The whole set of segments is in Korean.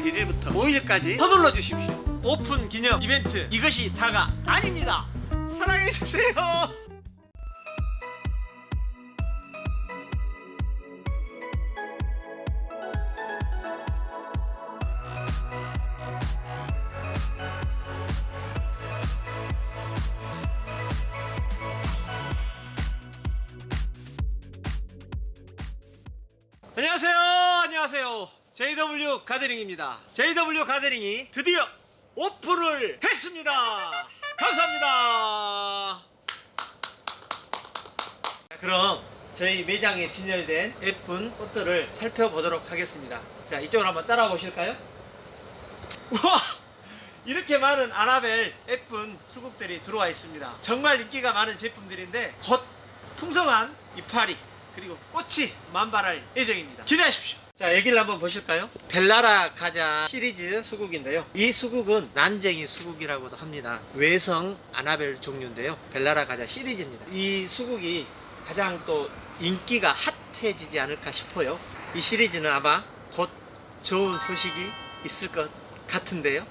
3월 1일부터 5일까지 서둘러 주십시오. 오픈 기념 이벤트 이것이 다가 아닙니다. 사랑해 주세요. JW 가드링입니다. JW 가드링이 드디어 오픈을 했습니다. 감사합니다. 자, 그럼 저희 매장에 진열된 예쁜 꽃들을 살펴보도록 하겠습니다. 자, 이쪽으로 한번 따라와 보실까요? 우와! 이렇게 많은 아라벨 예쁜 수국들이 들어와 있습니다. 정말 인기가 많은 제품들인데 곧 풍성한 이파리 그리고 꽃이 만발할 예정입니다. 기대하십시오. 자, 여기를 한번 보실까요? 벨라라 가자 시리즈 수국인데요. 이 수국은 난쟁이 수국이라고도 합니다. 외성 아나벨 종류인데요. 벨라라 가자 시리즈입니다. 이 수국이 가장 또 인기가 핫해지지 않을까 싶어요. 이 시리즈는 아마 곧 좋은 소식이 있을 것 같은데요.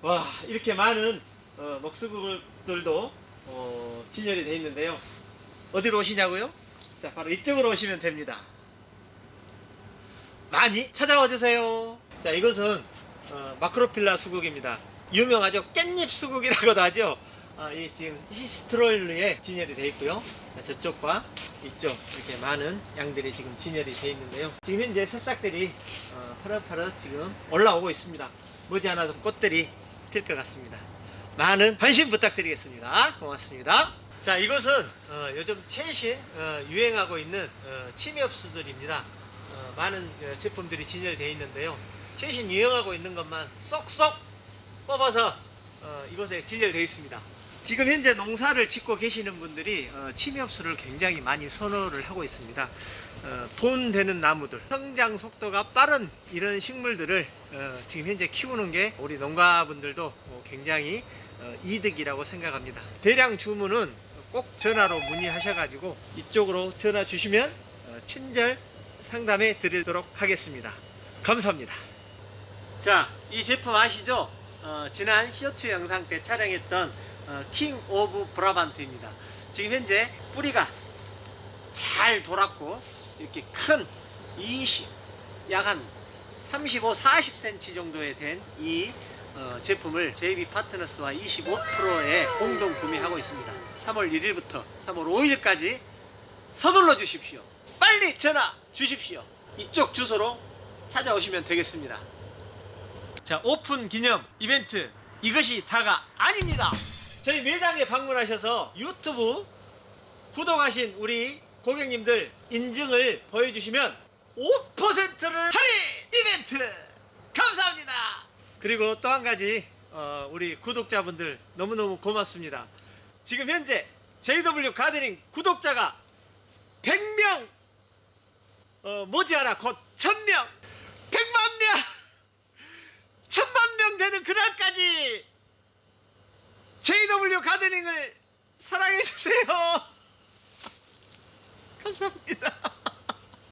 와 이렇게 많은 어, 먹수국들도 어, 진열이 되어 있는데요. 어디로 오시냐고요? 자 바로 이쪽으로 오시면 됩니다. 많이 찾아와 주세요. 자 이것은 어, 마크로필라 수국입니다. 유명하죠 깻잎 수국이라고도 하죠. 아, 이 지금 히스트롤리에 진열이 되어 있고요. 자, 저쪽과 이쪽 이렇게 많은 양들이 지금 진열이 되어 있는데요. 지금 현재 새싹들이 어, 파릇파릇 지금 올라오고 있습니다. 머지않아서 꽃들이 필 것 같습니다. 많은 관심 부탁드리겠습니다. 고맙습니다. 자, 이것은 어, 요즘 최신 어, 유행하고 있는 어, 침엽수들입니다. 어, 많은 어, 제품들이 진열되어 있는데요. 최신 유행하고 있는 것만 쏙쏙 뽑아서 어, 이곳에 진열되어 있습니다. 지금 현재 농사를 짓고 계시는 분들이 어, 침엽수를 굉장히 많이 선호를 하고 있습니다. 어, 돈 되는 나무들, 성장 속도가 빠른 이런 식물들을 어, 지금 현재 키우는 게 우리 농가분들도 어, 굉장히 어, 이득이라고 생각합니다. 대량 주문은 꼭 전화로 문의하셔가지고 이쪽으로 전화 주시면 어, 친절 상담해 드리도록 하겠습니다. 감사합니다. 자, 이 제품 아시죠? 어, 지난 시어츠 영상 때 촬영했던 어, 킹 오브 브라반트입니다. 지금 현재 뿌리가 잘 돌았고 이렇게 큰 20, 약 한 35, 40cm 정도에 된이 제품을 JB 파트너스와 25%에 공동 구매하고 있습니다. 3월 1일부터 3월 5일까지 서둘러 주십시오. 빨리 전화 주십시오. 이쪽 주소로 찾아오시면 되겠습니다. 자, 오픈 기념 이벤트 이것이 다가 아닙니다. 저희 매장에 방문하셔서 유튜브 구독하신 우리 고객님들 인증을 보여주시면 5%를 할인 이벤트 감사합니다. 그리고 또 한 가지 어, 우리 구독자분들 너무너무 고맙습니다. 지금 현재 JW 가드닝 구독자가 100명 어, 머지않아 곧 1000명 100만 명 천만 명 되는 그날까지 JW 가드닝을 사랑해 주세요. 감사합니다.